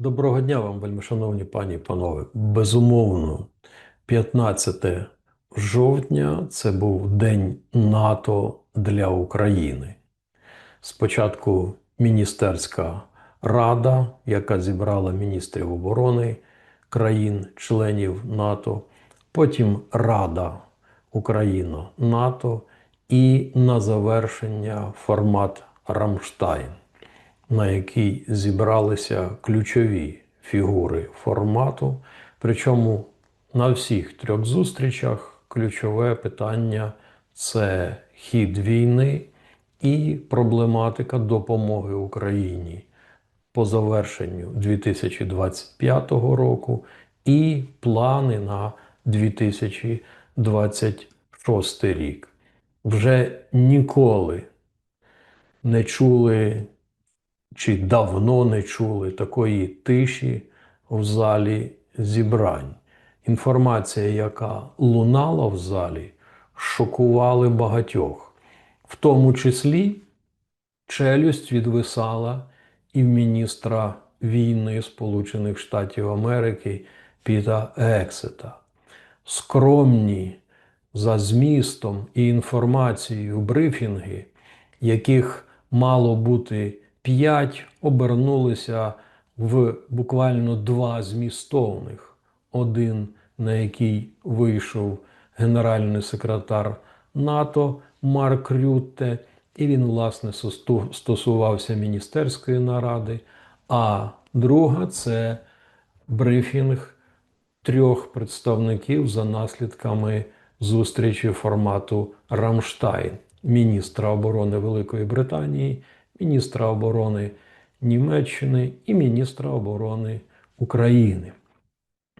Доброго дня вам, вельмишановні пані і панове. Безумовно, 15 жовтня це був День НАТО для України. Спочатку міністерська рада, яка зібрала міністрів оборони країн-членів НАТО, потім Рада Україна-НАТО і на завершення формат Рамштайн на який зібралися ключові фігури формату. Причому на всіх трьох зустрічах ключове питання це хід війни і проблематика допомоги Україні по завершенню 2025 року і плани на 2026 рік. Вже ніколи не чули чи давно не чули такої тиші в залі зібрань. Інформація, яка лунала в залі, шокували багатьох, в тому числі челюсть відвисала і в міністра війни Сполучених Штатів Америки Піта Ексета. Скромні за змістом і інформацією брифінги, яких мало бути п'ять обернулися в буквально два змістовних. Один, на який вийшов генеральний секретар НАТО Марк Рютте, і він, власне, стосувався міністерської наради. А друга це брифінг трьох представників за наслідками зустрічі формату Рамштайн, міністра оборони Великої Британії міністра оборони Німеччини і міністра оборони України.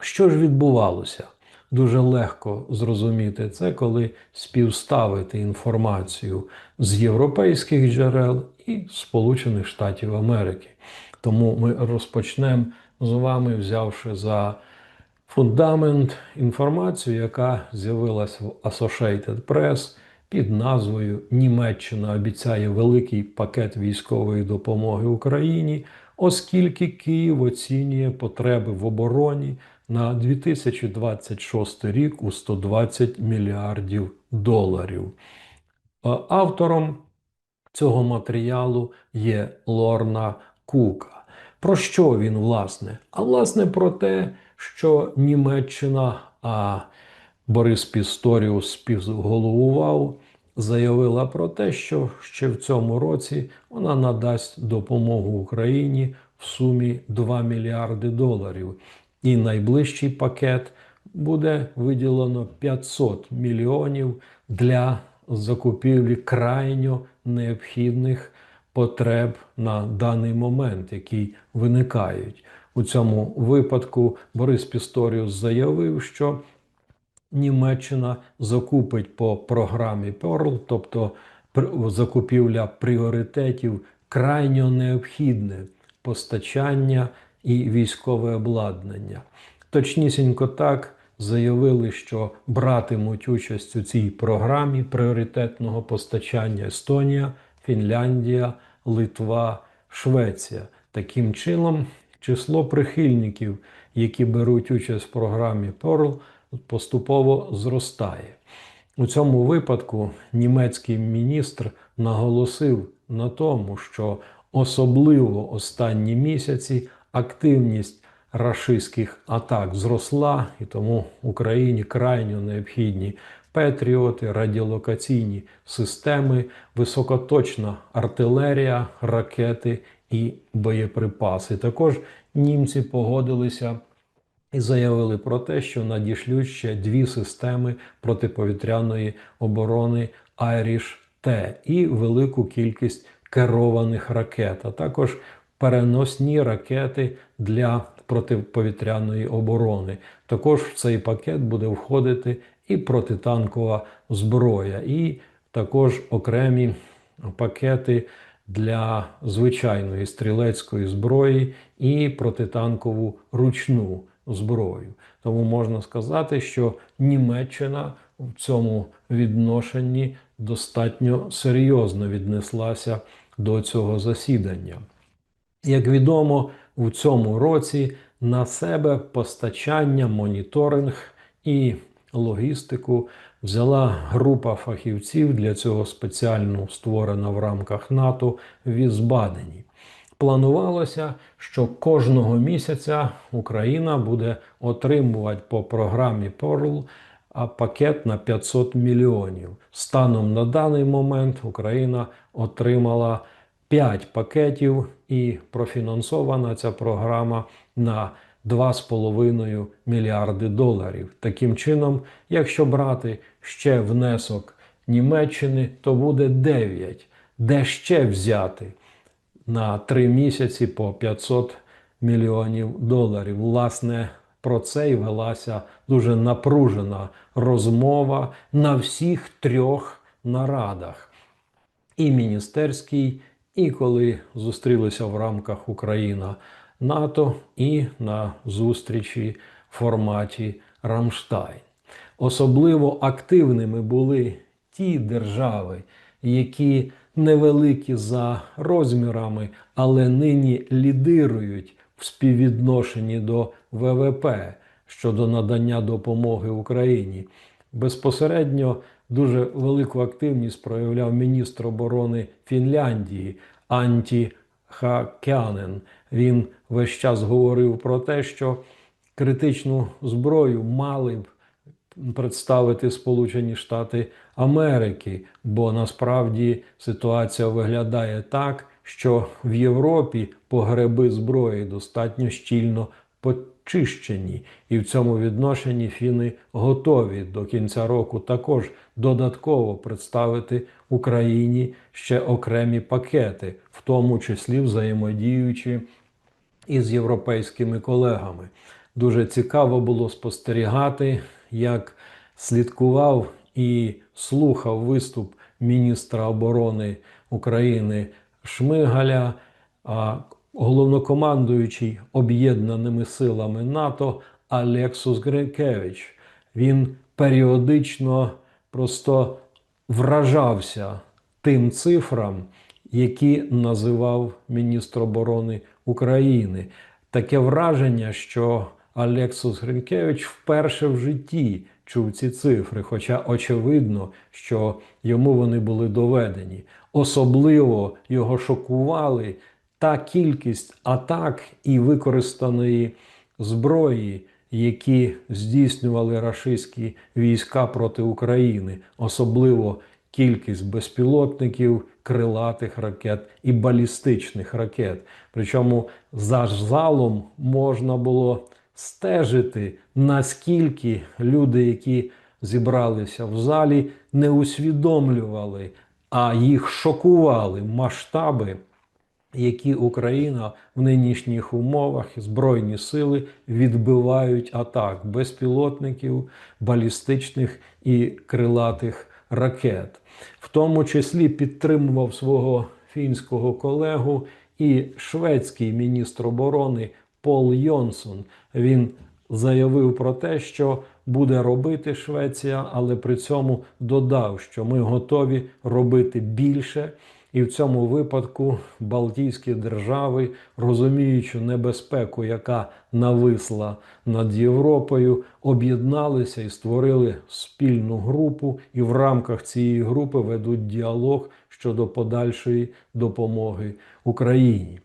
Що ж відбувалося? Дуже легко зрозуміти це, коли співставити інформацію з європейських джерел і Сполучених Штатів Америки. Тому ми розпочнемо з вами, взявши за фундамент інформацію, яка з'явилась в Associated Press під назвою Німеччина обіцяє великий пакет військової допомоги Україні, оскільки Київ оцінює потреби в обороні на 2026 рік у 120 мільярдів доларів. Автором цього матеріалу є Лорна Кука. Про що він, власне? А власне про те, що Німеччина, а Борис Пісторіус співголовував, заявила про те, що ще в цьому році вона надасть допомогу Україні в сумі 2 мільярди доларів. І найближчий пакет буде виділено 500 мільйонів для закупівлі крайньо необхідних потреб на даний момент, які виникають. У цьому випадку Борис Пісторіус заявив, що Німеччина закупить по програмі Pearl, тобто закупівля пріоритетів, крайньо необхідне постачання і військове обладнання. Точнісінько так заявили, що братимуть участь у цій програмі пріоритетного постачання Естонія, Фінляндія, Литва, Швеція. Таким чином, число прихильників, які беруть участь в програмі Pearl, поступово зростає. У цьому випадку німецький міністр наголосив на тому, що особливо останні місяці активність рашистських атак зросла, і тому Україні крайньо необхідні патріоти, радіолокаційні системи, високоточна артилерія, ракети і боєприпаси. Також німці погодилися і заявили про те, що надішлють ще дві системи протиповітряної оборони Айріш-Т і велику кількість керованих ракет, а також переносні ракети для протиповітряної оборони. Також в цей пакет буде входити і протитанкова зброя, і також окремі пакети для звичайної стрілецької зброї і протитанкову ручну зброю. Тому можна сказати, що Німеччина в цьому відношенні достатньо серйозно віднеслася до цього засідання. Як відомо, у цьому році на себе постачання, моніторинг і логістику взяла група фахівців для цього спеціально створена в рамках НАТО в Візбадені. Планувалося, що кожного місяця Україна буде отримувати по програмі Pearl пакет на 500 мільйонів. Станом на даний момент Україна отримала 5 пакетів і профінансована ця програма на 2,5 мільярди доларів. Таким чином, якщо брати ще внесок Німеччини, то буде 9. Де ще взяти? На три місяці по 500 мільйонів доларів. Власне, про це і велася дуже напружена розмова на всіх трьох нарадах: і міністерській, і коли зустрілися в рамках Україна НАТО, і на зустрічі в форматі Рамштайн. Особливо активними були ті держави, які невеликі за розмірами, але нині лідирують в співвідношенні до ВВП щодо надання допомоги Україні. Безпосередньо дуже велику активність проявляв міністр оборони Фінляндії Анті Хакянен. Він весь час говорив про те, що критичну зброю мали б представити Сполучені Штати Америки, бо насправді ситуація виглядає так, що в Європі погреби зброї достатньо щільно почищені, і в цьому відношенні фіни готові до кінця року також додатково представити Україні ще окремі пакети, в тому числі взаємодіючи із європейськими колегами. Дуже цікаво було спостерігати, як слідкував і слухав виступ міністра оборони України Шмигаля, головнокомандуючий об'єднаними силами НАТО Алексус Гринкевич. Він періодично просто вражався тим цифрам, які називав міністр оборони України. Таке враження, що Алексус Гринкевич вперше в житті чув ці цифри, хоча очевидно, що йому вони були доведені. Особливо його шокували та кількість атак і використаної зброї, які здійснювали рашистські війська проти України, особливо кількість безпілотників, крилатих ракет і балістичних ракет. Причому за залом можна було стежити, наскільки люди, які зібралися в залі, не усвідомлювали, а їх шокували масштаби, які Україна в нинішніх умовах Збройні сили відбивають атак безпілотників, балістичних і крилатих ракет. В тому числі підтримував свого фінського колегу і шведський міністр оборони Пол Йонсон. Він заявив про те, що буде робити Швеція, але при цьому додав, що ми готові робити більше. І в цьому випадку Балтійські держави, розуміючи небезпеку, яка нависла над Європою, об'єдналися і створили спільну групу, і в рамках цієї групи ведуть діалог щодо подальшої допомоги Україні.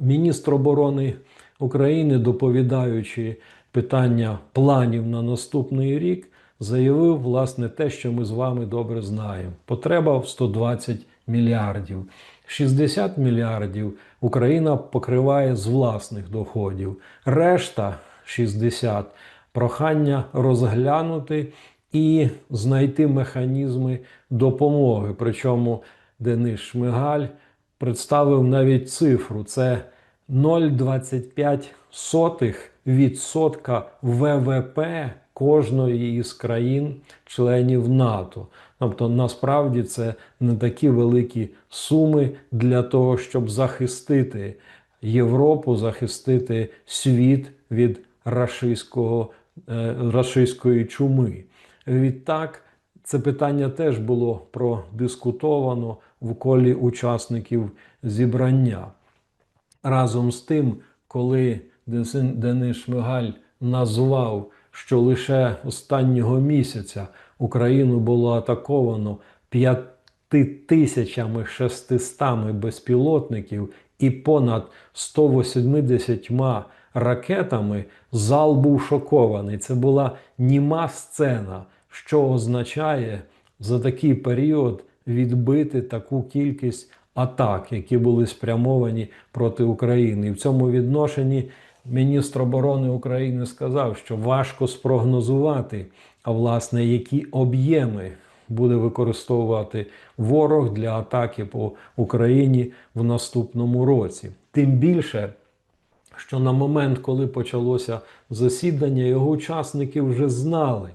Міністр оборони України, доповідаючи питання планів на наступний рік, заявив власне те, що ми з вами добре знаємо. Потреба в 120 мільярдів. 60 мільярдів Україна покриває з власних доходів. Решта 60 прохання розглянути і знайти механізми допомоги. Причому Денис Шмигаль представив навіть цифру: це 0,25% ВВП кожної із країн-членів НАТО. Тобто, насправді це не такі великі суми для того, щоб захистити Європу, захистити світ від рашистського, е, рашистської чуми. Відтак, це питання теж було продискутовано в колі учасників зібрання. Разом з тим, коли Денис- Шмигаль назвав, що лише останнього місяця Україну було атаковано 5600 безпілотників і понад 180 ракетами, зал був шокований. Це була німа сцена, що означає за такий період відбити таку кількість атак, які були спрямовані проти України. І в цьому відношенні міністр оборони України сказав, що важко спрогнозувати, а власне, які об'єми буде використовувати ворог для атаки по Україні в наступному році. Тим більше, що на момент, коли почалося засідання, його учасники вже знали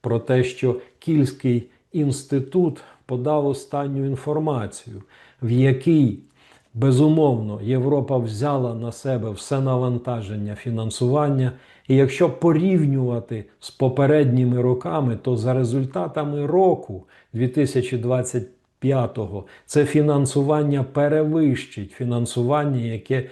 про те, що Кільський інститут подав останню інформацію, в якій безумовно Європа взяла на себе все навантаження фінансування. І якщо порівнювати з попередніми роками, то за результатами року 2025 це фінансування перевищить фінансування, яке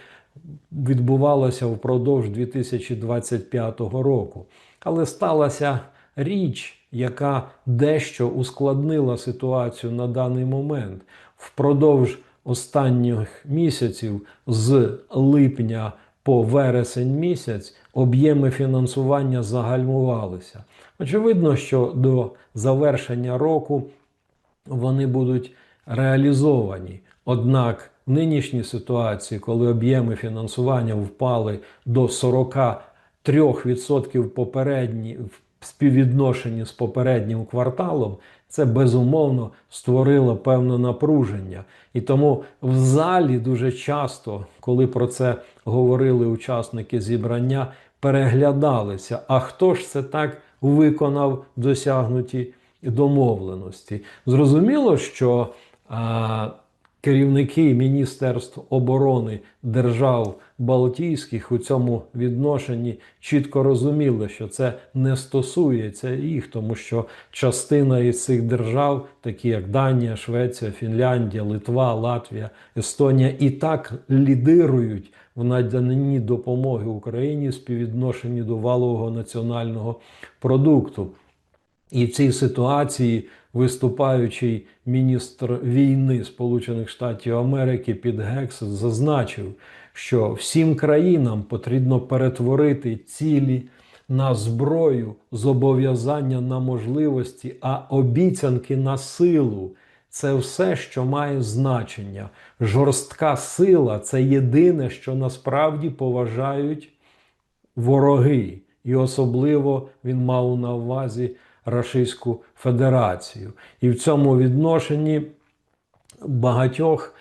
відбувалося впродовж 2025 року. Але сталася річ, яка дещо ускладнила ситуацію на даний момент. Впродовж останніх місяців з липня по вересень місяць об'єми фінансування загальмувалися. Очевидно, що до завершення року вони будуть реалізовані. Однак в нинішній ситуації, коли об'єми фінансування впали до 43% попередні в співвідношенні з попереднім кварталом, це безумовно створило певне напруження. І тому в залі дуже часто, коли про це говорили учасники зібрання, переглядалися. А хто ж це так виконав досягнуті домовленості? Зрозуміло, що керівники Міністерств оборони держав Балтійських у цьому відношенні чітко розуміли, що це не стосується їх, тому що частина із цих держав, такі як Данія, Швеція, Фінляндія, Литва, Латвія, Естонія, і так лідирують в наданні допомоги Україні співвідношенні до валового національного продукту. І в цій ситуації виступаючий міністр війни Сполучених Штатів Америки Під Гекс зазначив, що всім країнам потрібно перетворити цілі на зброю, зобов'язання на можливості, а обіцянки на силу. Це все, що має значення. Жорстка сила це єдине, що насправді поважають вороги. І особливо він мав на увазі Рашистську Федерацію. І в цьому відношенні багатьох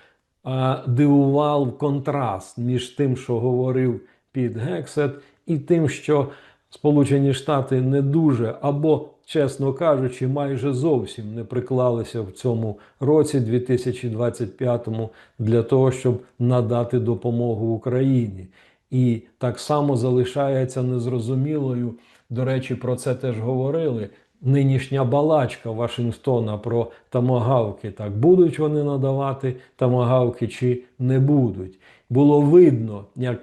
дивував контраст між тим, що говорив Піт Гексет, і тим, що Сполучені Штати не дуже або, чесно кажучи, майже зовсім не приклалися в цьому році, 2025-му, для того, щоб надати допомогу Україні. І так само залишається незрозумілою. До речі, про це теж говорили. Нинішня балачка Вашингтона про тамагавки. Так будуть вони надавати тамагавки чи не будуть. Було видно, як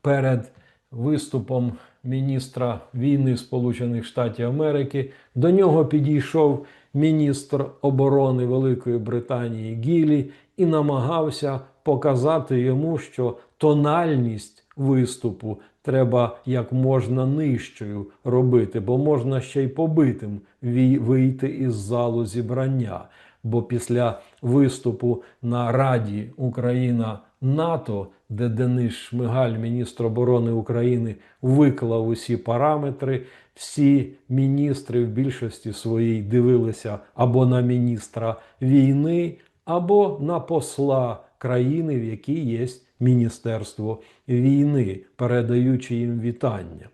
перед виступом міністра війни Сполучених Штатів Америки до нього підійшов міністр оборони Великої Британії Гілі і намагався показати йому, що тональність виступу треба як можна нижчою робити, бо можна ще й побитим вийти із залу зібрання. Бо після виступу на Раді Україна НАТО, де Денис Шмигаль, міністр оборони України, виклав усі параметри, всі міністри в більшості своїй дивилися або на міністра війни, або на посла країни, в якій є Міністерство війни, передаючи їм вітання.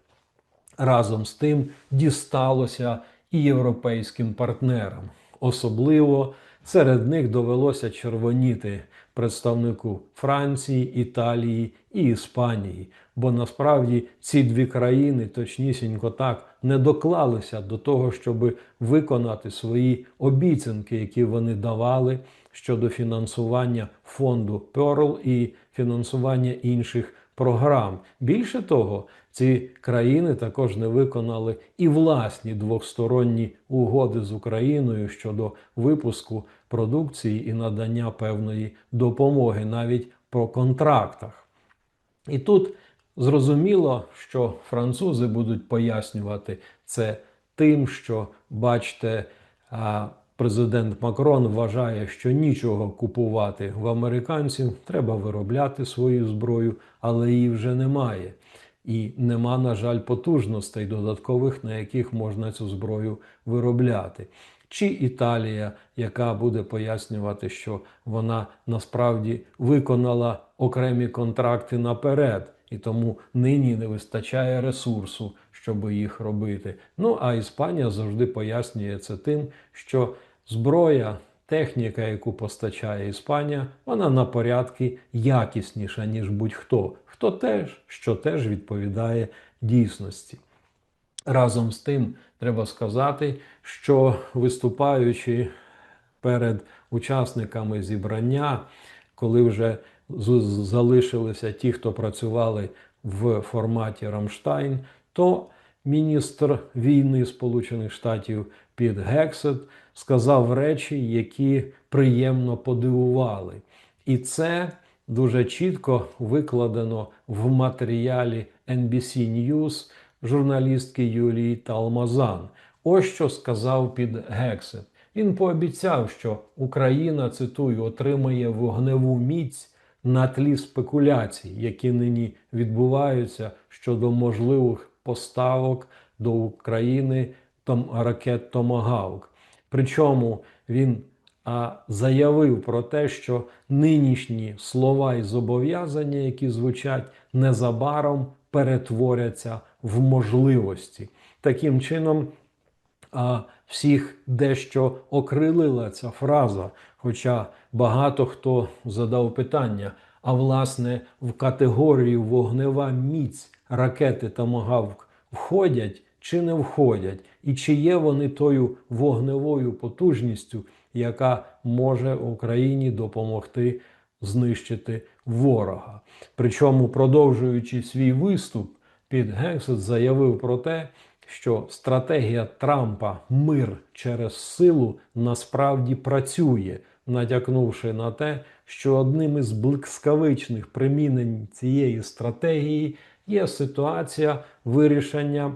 Разом з тим дісталося і європейським партнерам. Особливо серед них довелося червоніти представнику Франції, Італії і Іспанії. Бо насправді ці дві країни точнісінько так не доклалися до того, щоб виконати свої обіцянки, які вони давали щодо фінансування фонду Pearl і фінансування інших програм. Більше того, ці країни також не виконали і власні двосторонні угоди з Україною щодо випуску продукції і надання певної допомоги, навіть по контрактах. І тут зрозуміло, що французи будуть пояснювати це тим, що бачите, президент Макрон вважає, що нічого купувати в американців, треба виробляти свою зброю, але її вже немає. І нема, на жаль, потужностей додаткових, на яких можна цю зброю виробляти. Чи Італія, яка буде пояснювати, що вона насправді виконала окремі контракти наперед, і тому нині не вистачає ресурсу, щоб їх робити. Ну а Іспанія завжди пояснює це тим, що зброя, техніка, яку постачає Іспанія, вона на порядки якісніша, ніж будь-хто, хто теж, що теж відповідає дійсності. Разом з тим, треба сказати, що виступаючи перед учасниками зібрання, коли вже залишилися ті, хто працювали в форматі Рамштайн, то міністр війни Сполучених Штатів Піт Гексет сказав речі, які приємно подивували. І це дуже чітко викладено в матеріалі NBC News журналістки Юлії Талмазан. Ось що сказав під Гексет. Він пообіцяв, що Україна, цитую, отримає вогневу міць на тлі спекуляцій, які нині відбуваються щодо можливих поставок до України том, ракет Томагавк. Причому він а, заявив про те, що нинішні слова і зобов'язання, які звучать незабаром, перетворяться в можливості. Таким чином, а всіх дещо окрилила ця фраза. Хоча багато хто задав питання: а власне в категорію вогнева міць ракети Томагавк входять чи не входять, і чи є вони тою вогневою потужністю, яка може Україні допомогти знищити ворога. Причому, продовжуючи свій виступ, під Гексет заявив про те, що стратегія Трампа мир через силу насправді працює, натякнувши на те, що одним із блискавичних примінень цієї стратегії є ситуація вирішення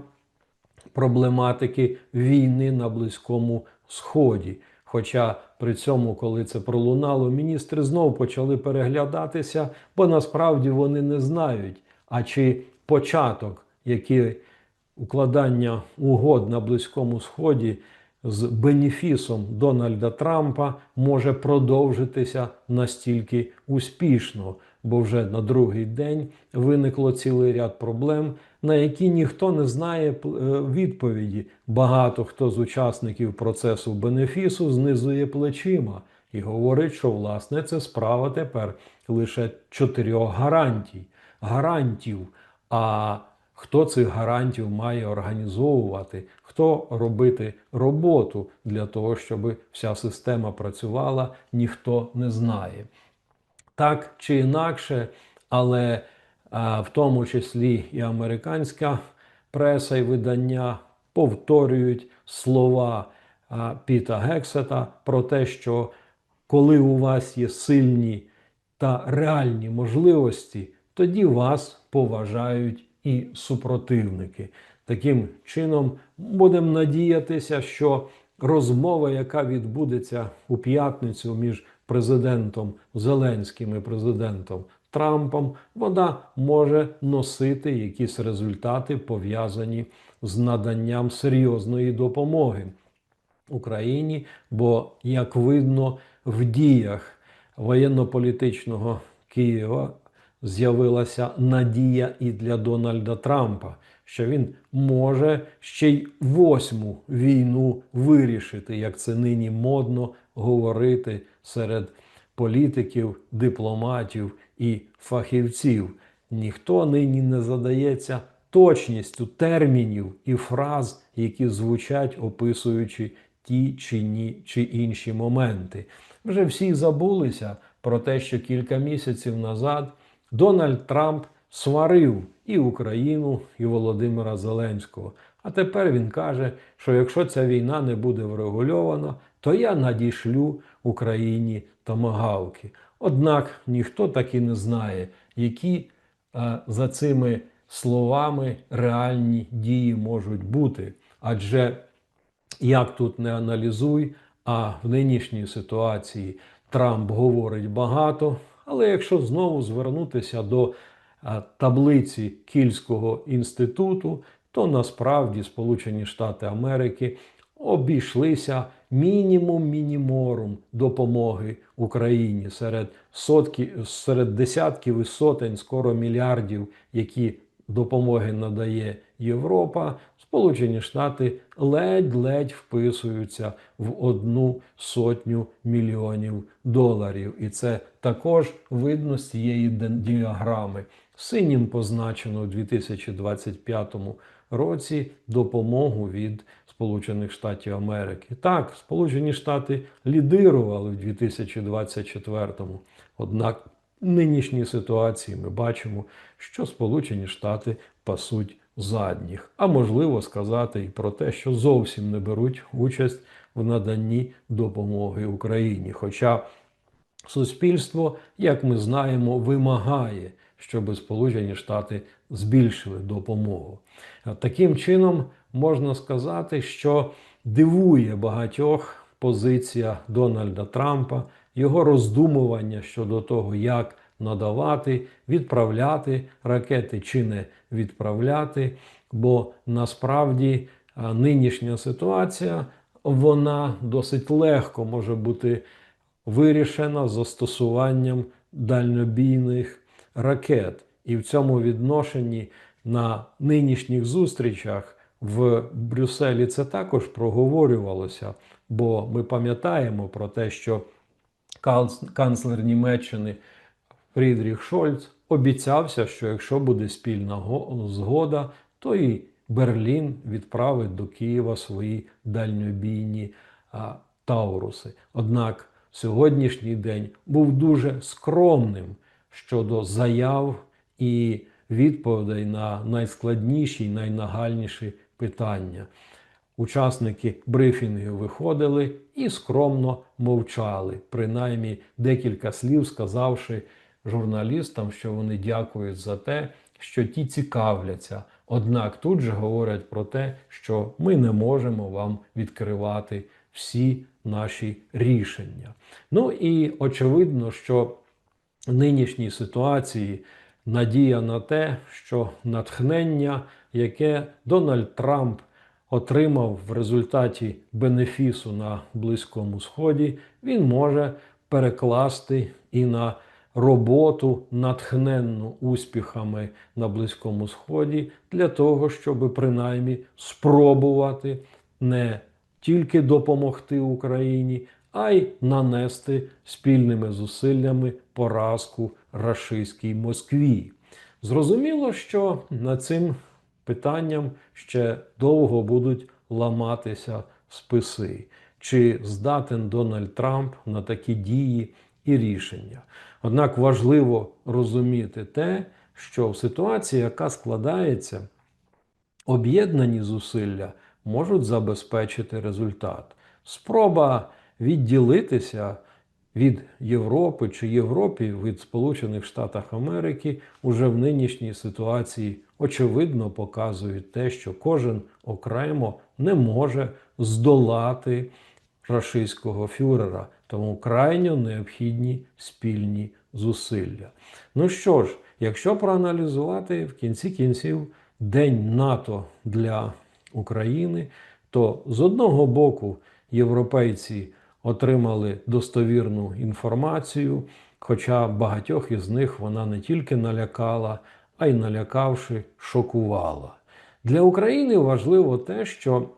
проблематики війни на Близькому Сході. Хоча при цьому, коли це пролунало, міністри знову почали переглядатися, бо насправді вони не знають, а чи початок, який укладання угод на Близькому Сході з бенефісом Дональда Трампа може продовжитися настільки успішно, бо вже на другий день виникло цілий ряд проблем, на які ніхто не знає е, відповіді. Багато хто з учасників процесу бенефісу знизує плечима і говорить, що власне це справа тепер лише чотирьох гарантій. Гарантів. А хто цих гарантів має організовувати, хто робити роботу для того, щоб вся система працювала, ніхто не знає. Так чи інакше, але а, в тому числі і американська преса і видання повторюють слова а, Піта Гексета про те, що коли у вас є сильні та реальні можливості, тоді вас поважають і супротивники. Таким чином, будемо надіятися, що розмова, яка відбудеться у п'ятницю між президентом Зеленським і президентом Трампом, вона може носити якісь результати пов'язані з наданням серйозної допомоги Україні. Бо, як видно, в діях воєнно-політичного Києва з'явилася надія і для Дональда Трампа, що він може ще й восьму війну вирішити, як це нині модно говорити серед політиків, дипломатів і фахівців. Ніхто нині не задається точністю термінів і фраз, які звучать, описуючи ті чи ні чи інші моменти. Вже всі забулися про те, що кілька місяців назад Дональд Трамп сварив і Україну, і Володимира Зеленського. А тепер він каже, що якщо ця війна не буде врегульована, то я надішлю Україні томагавки. Однак ніхто так і не знає, які е, за цими словами реальні дії можуть бути. Адже як тут не аналізуй, а в нинішній ситуації Трамп говорить багато. Але якщо знову звернутися до а, таблиці Кільського інституту, то насправді Сполучені Штати Америки обійшлися мінімум мініморум допомоги Україні серед сотки, серед десятків і сотень, скоро мільярдів, які допомоги надає Європа. Сполучені Штати ледь-ледь вписуються в одну сотню мільйонів доларів. І це також видно з цієї діаграми. Синім позначено у 2025 році допомогу від Сполучених Штатів Америки. Так, Сполучені Штати лідирували в 2024-му. Однак в нинішній ситуації ми бачимо, що Сполучені Штати пасуть задніх, а можливо сказати і про те, що зовсім не беруть участь в наданні допомоги Україні. Хоча суспільство, як ми знаємо, вимагає, щоб Сполучені Штати збільшили допомогу. Таким чином можна сказати, що дивує багатьох позиція Дональда Трампа, його роздумування щодо того, як надавати, відправляти ракети чи не відправляти. Бо насправді нинішня ситуація вона досить легко може бути вирішена застосуванням дальнобійних ракет. І в цьому відношенні на нинішніх зустрічах в Брюсселі це також проговорювалося, бо ми пам'ятаємо про те, що канцлер Німеччини Фрідріх Шольц обіцявся, що якщо буде спільна згода, то і Берлін відправить до Києва свої дальньобійні а, тауруси. Однак сьогоднішній день був дуже скромним щодо заяв і відповідей на найскладніші й найнагальніші питання. Учасники брифінгів виходили і скромно мовчали, принаймні декілька слів сказавши журналістам, що вони дякують за те, що ті цікавляться. Однак тут же говорять про те, що ми не можемо вам відкривати всі наші рішення. Ну і очевидно, що в нинішній ситуації надія на те, що натхнення, яке Дональд Трамп отримав в результаті бенефісу на Близькому Сході, він може перекласти і на роботу, натхненну успіхами на Близькому Сході, для того, щоб принаймні спробувати не тільки допомогти Україні, а й нанести спільними зусиллями поразку рашистській Москві. Зрозуміло, що над цим питанням ще довго будуть ламатися списи, чи здатен Дональд Трамп на такі дії і рішення. Однак важливо розуміти те, що в ситуації, яка складається, об'єднані зусилля можуть забезпечити результат. Спроба відділитися від Європи чи Європі від Сполучених Штатів Америки уже в нинішній ситуації очевидно показують те, що кожен окремо не може здолати рашистського фюрера, тому крайньо необхідні спільні зусилля. Ну що ж, якщо проаналізувати в кінці кінців День НАТО для України, то з одного боку європейці отримали достовірну інформацію, хоча багатьох із них вона не тільки налякала, а й налякавши, шокувала. Для України важливо те, що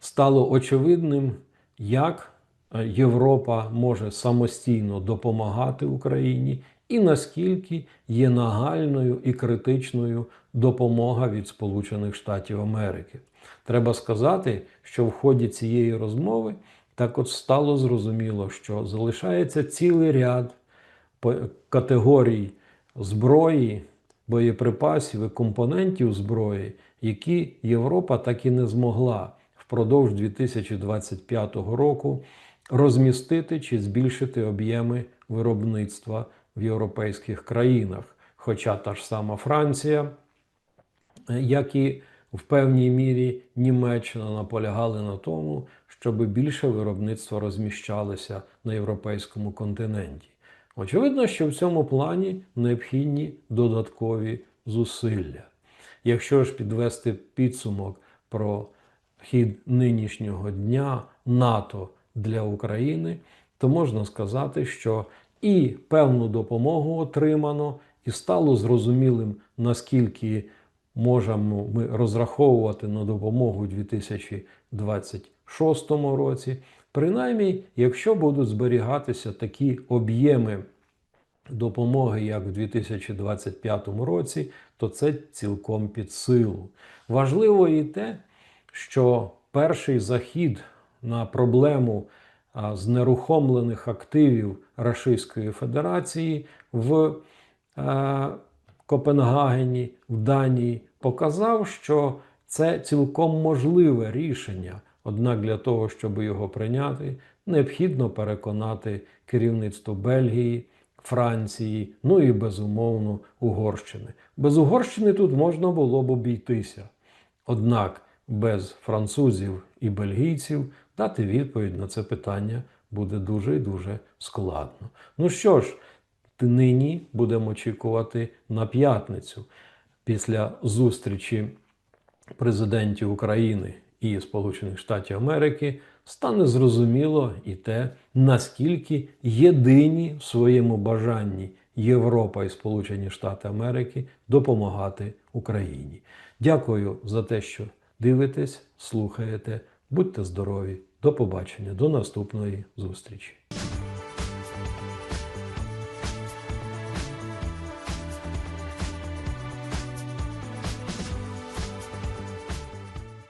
стало очевидним, як Європа може самостійно допомагати Україні, і наскільки є нагальною і критичною допомога від Сполучених Штатів Америки. Треба сказати, що в ході цієї розмови так от стало зрозуміло, що залишається цілий ряд категорій зброї, боєприпасів і компонентів зброї, які Європа так і не змогла впродовж 2025 року розмістити чи збільшити об'єми виробництва в європейських країнах. Хоча та ж сама Франція, як і в певній мірі Німеччина наполягали на тому, щоб більше виробництва розміщалося на європейському континенті. Очевидно, що в цьому плані необхідні додаткові зусилля. Якщо ж підвести підсумок про хід нинішнього дня НАТО для України, то можна сказати, що і певну допомогу отримано, і стало зрозумілим, наскільки можемо ми розраховувати на допомогу у 2026 році. Принаймні, якщо будуть зберігатися такі об'єми допомоги, як в 2025 році, то це цілком під силу. Важливо і те, що перший захід на проблему знерухомлених активів Російської Федерації в Копенгагені, в Данії, показав, що це цілком можливе рішення. Однак для того, щоб його прийняти, необхідно переконати керівництво Бельгії, Франції, ну і безумовно Угорщини. Без Угорщини тут можна було б обійтися. Однак без французів і бельгійців дати відповідь на це питання буде дуже і дуже складно. Ну що ж, нині будемо очікувати на п'ятницю після зустрічі президентів України і Сполучених Штатів Америки стане зрозуміло і те, наскільки єдині в своєму бажанні Європа і Сполучені Штати Америки допомагати Україні. Дякую за те, що дивитесь, слухаєте. Будьте здорові, до побачення, до наступної зустрічі.